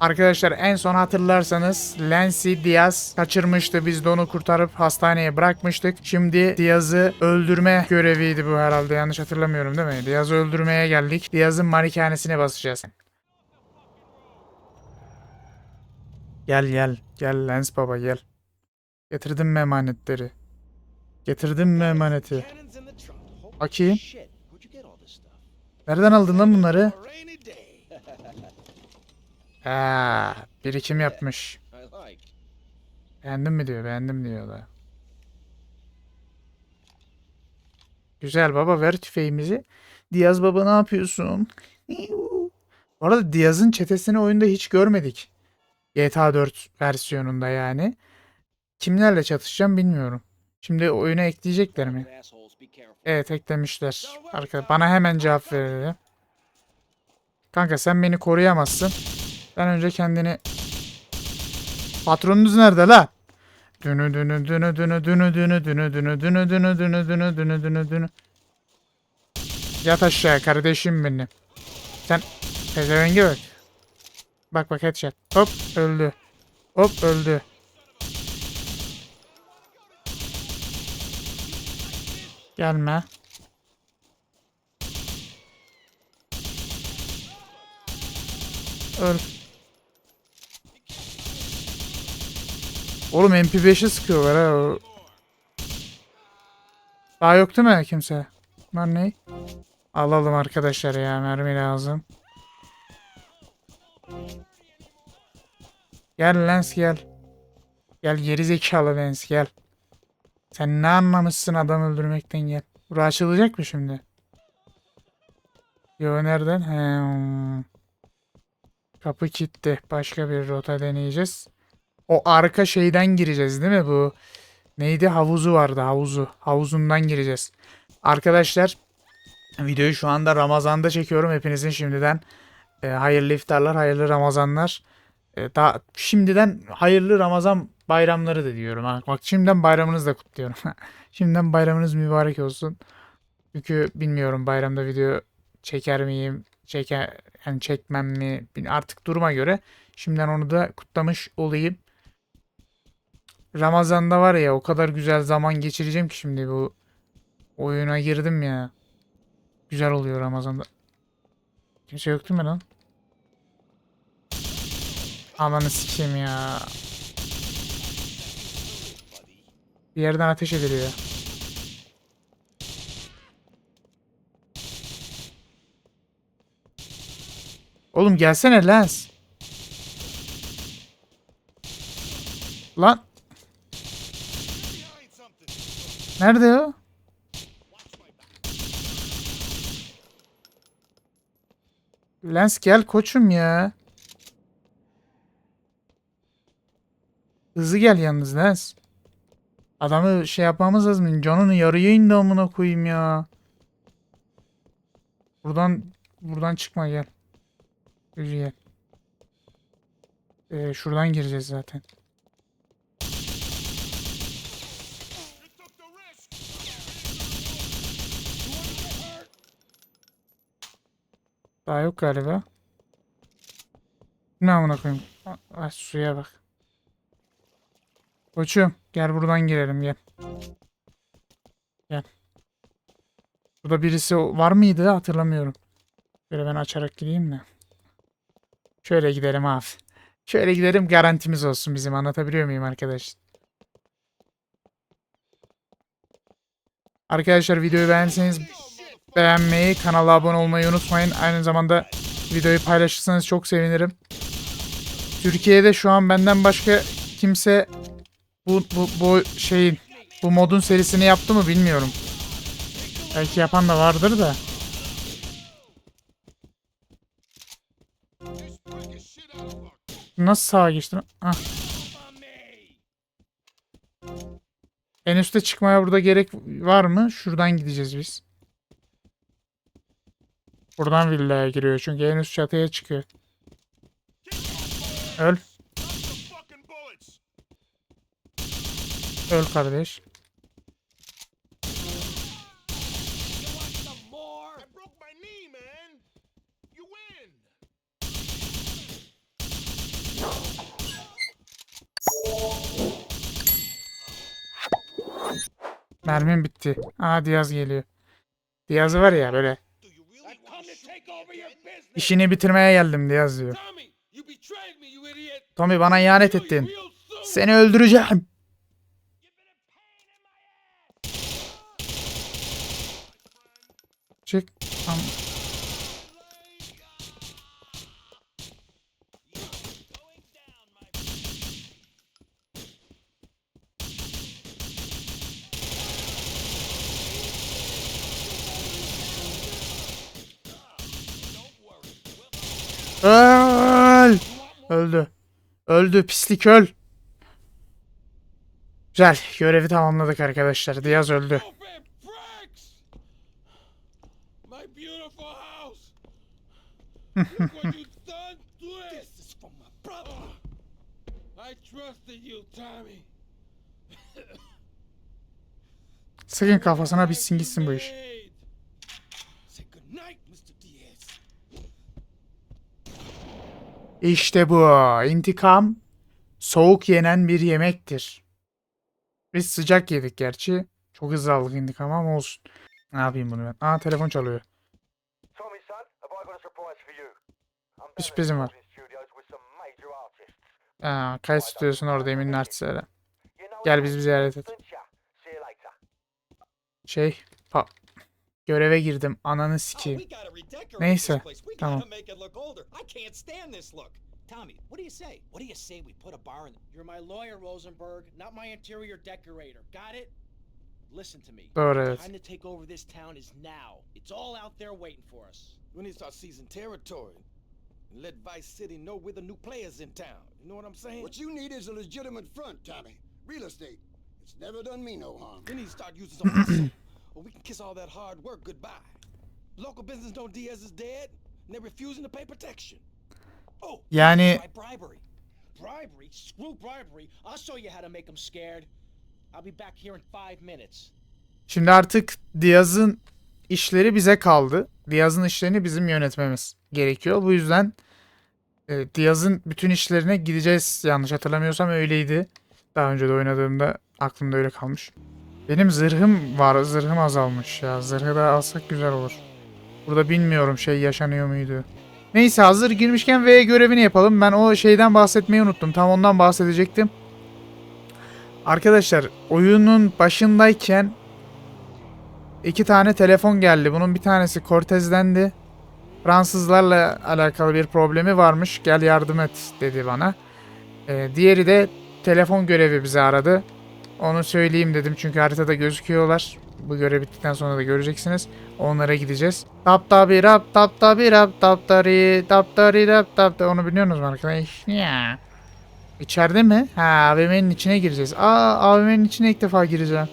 Arkadaşlar en son hatırlarsanız Lancy Diaz kaçırmıştı. Biz de onu kurtarıp hastaneye bırakmıştık. Şimdi Diaz'ı öldürme göreviydi bu herhalde. Yanlış hatırlamıyorum değil mi? Diaz'ı öldürmeye geldik. Diaz'ın malikanesine basacağız. Gel gel. Gel Lens baba gel. Getirdim mi emanetleri? Getirdim mi emaneti? Bakayım. Nereden aldın lan bunları? Ha, birikim yapmış. Beğendim mi diyor, beğendim diyor da. Güzel baba ver tüfeğimizi. Diaz baba ne yapıyorsun? Bu arada Diaz'ın çetesini oyunda hiç görmedik. GTA 4 versiyonunda yani. Kimlerle çatışacağım bilmiyorum. Şimdi oyuna ekleyecekler mi? Evet eklemişler. Arka, bana hemen cevap verelim. Kanka sen beni koruyamazsın. Ben önce kendini... Patronunuz nerede la? Dünü dünü dünü dünü dünü dünü dünü dünü dünü dünü dünü dünü dünü dünü dünü Yat aşağı kardeşim benim. Sen pezevenge bak. Bak bak headshot. Hop öldü. Hop öldü. Gelme. Öl. Oğlum MP5'e sıkıyorlar ha. Daha yok değil mi kimse? Bunlar ne? Alalım arkadaşlar ya mermi lazım. Gel Lens gel. Gel geri zekalı Lens gel. Sen ne anlamışsın adam öldürmekten gel. Bura açılacak mı şimdi? Yo nereden? He. hmm. Kapı kilitli. Başka bir rota deneyeceğiz. O arka şeyden gireceğiz değil mi bu? Neydi? Havuzu vardı havuzu. Havuzundan gireceğiz. Arkadaşlar videoyu şu anda Ramazan'da çekiyorum. Hepinizin şimdiden e, hayırlı iftarlar, hayırlı Ramazanlar. E, daha şimdiden hayırlı Ramazan bayramları da diyorum. Ha. Bak şimdiden bayramınızı da kutluyorum. şimdiden bayramınız mübarek olsun. Çünkü bilmiyorum bayramda video çeker miyim, çeker yani çekmem mi artık duruma göre şimdiden onu da kutlamış olayım. Ramazan'da var ya o kadar güzel zaman geçireceğim ki şimdi bu oyuna girdim ya. Güzel oluyor Ramazan'da. Kimse yok değil mi lan? Amanı sikeyim ya. Bir yerden ateş ediliyor. Oğlum gelsene Lens. Lan. Nerede o? Lens gel koçum ya. Hızlı gel yalnız Lens. Adamı şey yapmamız lazım. Canını yarıya indi amına koyayım ya. Buradan buradan çıkma gel. Yürü gel. Ee, şuradan gireceğiz zaten. Daha yok galiba. Ne amına koyayım. Ay, suya bak. Koçum gel buradan girelim gel. Gel. Burada birisi var mıydı hatırlamıyorum. Böyle ben açarak gireyim de. Şöyle gidelim abi. Şöyle gidelim garantimiz olsun bizim anlatabiliyor muyum arkadaş? Arkadaşlar videoyu beğenseniz beğenmeyi, kanala abone olmayı unutmayın. Aynı zamanda videoyu paylaşırsanız çok sevinirim. Türkiye'de şu an benden başka kimse bu, bu, bu şeyin bu modun serisini yaptı mı bilmiyorum. Belki yapan da vardır da. Nasıl sağa geçtin? Ah. En üste çıkmaya burada gerek var mı? Şuradan gideceğiz biz. Buradan villaya giriyor çünkü en üst çatıya çıkıyor. Öl. Öl kardeş. Mermim bitti. Aa Diaz geliyor. Diaz var ya böyle İşini bitirmeye geldim diye yazıyor. Tommy bana ihanet ettin. Seni öldüreceğim. Öl. Öldü. Öldü pislik öl. Güzel. Görevi tamamladık arkadaşlar. Diaz öldü. Sıkın kafasına bitsin gitsin bu iş. İşte bu. İntikam soğuk yenen bir yemektir. Biz sıcak yedik gerçi. Çok hızlı aldık intikam ama olsun. Ne yapayım bunu ben? Aa telefon çalıyor. Bir sürprizim var. Aa, kayıt stüdyosunda orada Emin'in artistleri. Gel biz bizi ziyaret et. Şey, pa göreve girdim. Ananı oh, sikeyim. we gotta redecorate Neyse, this place. We tamam. gotta make it look older. I can't stand this look. Tommy, what do you say? What do you say we put a bar in? You're my lawyer, Rosenberg, not my interior decorator. Got it? Listen to me. Doğru evet. Time to take over this town is now. It's all out there waiting for us. We need to start seizing territory. And let Vice City know we're the new players in town. You know what I'm saying? What you need is a legitimate front, Tommy. Real estate. It's never done me no harm. We need to start using some or we can kiss all that hard work goodbye. Local business know Diaz is dead, and they're refusing to pay protection. Oh, Yani bribery. Bribery? Screw bribery. I'll show you how to make them scared. I'll be back here in five minutes. şimdi artık Diaz'ın işleri bize kaldı. Diaz'ın işlerini bizim yönetmemiz gerekiyor. Bu yüzden e, Diaz'ın bütün işlerine gideceğiz. Yanlış hatırlamıyorsam öyleydi. Daha önce de oynadığımda aklımda öyle kalmış. Benim zırhım var. Zırhım azalmış ya. Zırhı da alsak güzel olur. Burada bilmiyorum şey yaşanıyor muydu. Neyse hazır girmişken V görevini yapalım. Ben o şeyden bahsetmeyi unuttum. Tam ondan bahsedecektim. Arkadaşlar oyunun başındayken iki tane telefon geldi. Bunun bir tanesi Cortez'dendi. Fransızlarla alakalı bir problemi varmış. Gel yardım et dedi bana. Ee, diğeri de telefon görevi bizi aradı. Onu söyleyeyim dedim çünkü haritada gözüküyorlar. Bu görev bittikten sonra da göreceksiniz. Onlara gideceğiz. Tap tabi rap tap tabi rap tap tari tap tari rap tap onu biliyorsunuz mu arkadaşlar? Ya. İçeride mi? Ha AVM'nin içine gireceğiz. Aa AVM'nin içine ilk defa gireceğim.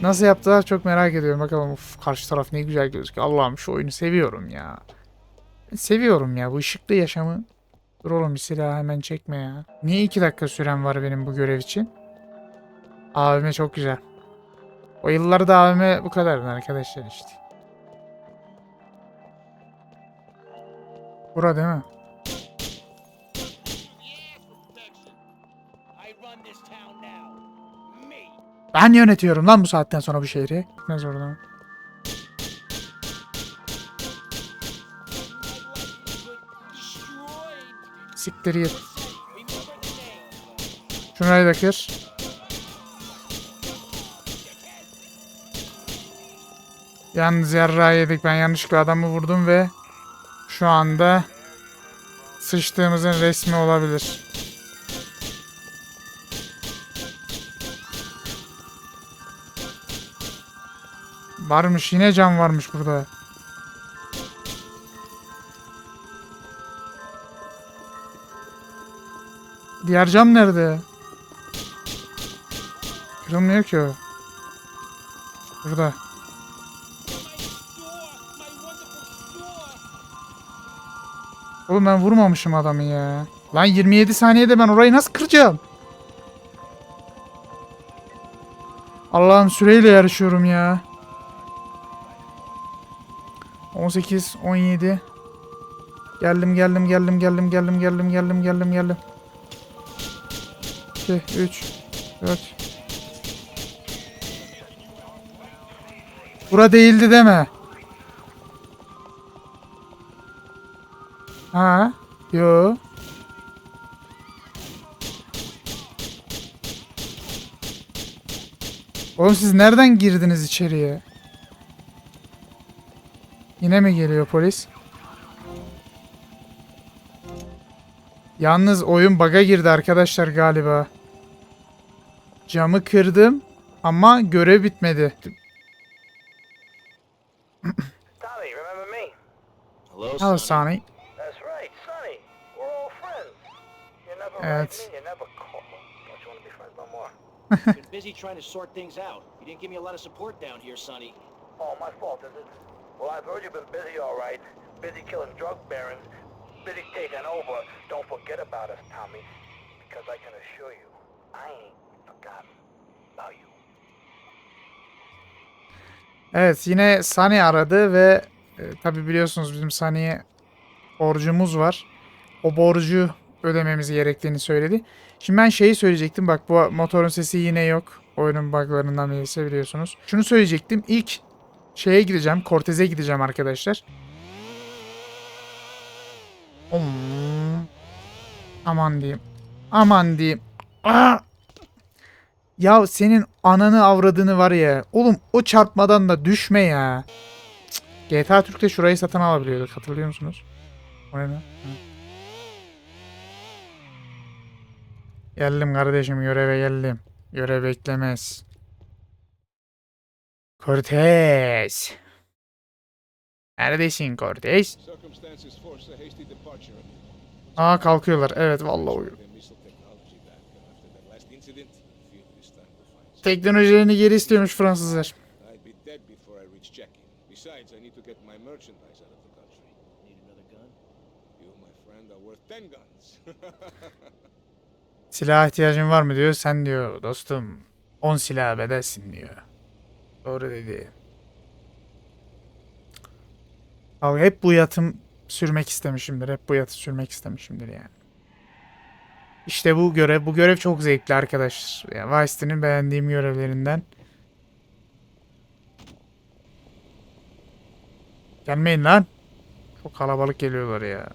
Nasıl yaptılar çok merak ediyorum. Bakalım uf, karşı taraf ne güzel gözüküyor. Allah'ım şu oyunu seviyorum ya. Seviyorum ya bu ışıklı yaşamı. Dur oğlum bir silah hemen çekme ya. Niye iki dakika süren var benim bu görev için? AVM çok güzel. O yıllarda AVM bu kadardı arkadaşlar işte. Bura değil mi? Ben yönetiyorum lan bu saatten sonra bu şehri. Ne zor lan. Siktir git. Şurayı da kır. Yalnız yarrağı yedik. Ben yanlışlıkla adamı vurdum ve şu anda sıçtığımızın resmi olabilir. Varmış yine cam varmış burada. Diğer cam nerede? Kırılmıyor ki o. Burada. Oğlum ben vurmamışım adamı ya. Lan 27 saniyede ben orayı nasıl kıracağım? Allah'ım süreyle yarışıyorum ya. 18, 17. Geldim, geldim, geldim, geldim, geldim, geldim, geldim, geldim, geldim. 2, 3, 4. Bura değildi deme. Ha? Yo. Oğlum siz nereden girdiniz içeriye? Yine mi geliyor polis? Yalnız oyun bug'a girdi arkadaşlar galiba. Camı kırdım ama görev bitmedi. Hello Sonny. Been busy trying to sort things out. You didn't give me a lot of support down here, Sonny. Oh, my fault, is it? Well, I've heard you've been busy, all right. Busy killing drug barons. Busy taking over. Don't forget about us, Tommy. Because I can assure you, I ain't forgotten about you. Evet yine Sunny aradı ve e, tabi biliyorsunuz bizim Sunny'ye borcumuz var. O borcu ödememiz gerektiğini söyledi. Şimdi ben şeyi söyleyecektim. Bak bu motorun sesi yine yok. Oyunun buglarından birisi biliyorsunuz. Şunu söyleyecektim. İlk şeye gideceğim. Cortez'e gideceğim arkadaşlar. Aman diyeyim. Aman diyeyim. Aa! Ya senin ananı avradını var ya. Oğlum o çarpmadan da düşme ya. Cık. GTA Türk'te şurayı satın alabiliyorduk. Hatırlıyor musunuz? O ne lan? Geldim kardeşim göreve geldim. Görev beklemez. Cortez. Neredesin Cortez? Aa kalkıyorlar. Evet vallahi uyuyor. Teknolojilerini geri istiyormuş Fransızlar. Silah ihtiyacın var mı diyor. Sen diyor dostum 10 silah bedelsin diyor. Doğru dedi. Abi hep bu yatım sürmek istemişimdir. Hep bu yatı sürmek istemişimdir yani. İşte bu görev. Bu görev çok zevkli arkadaşlar. Yani City'nin beğendiğim görevlerinden. Gelmeyin lan. Çok kalabalık geliyorlar ya.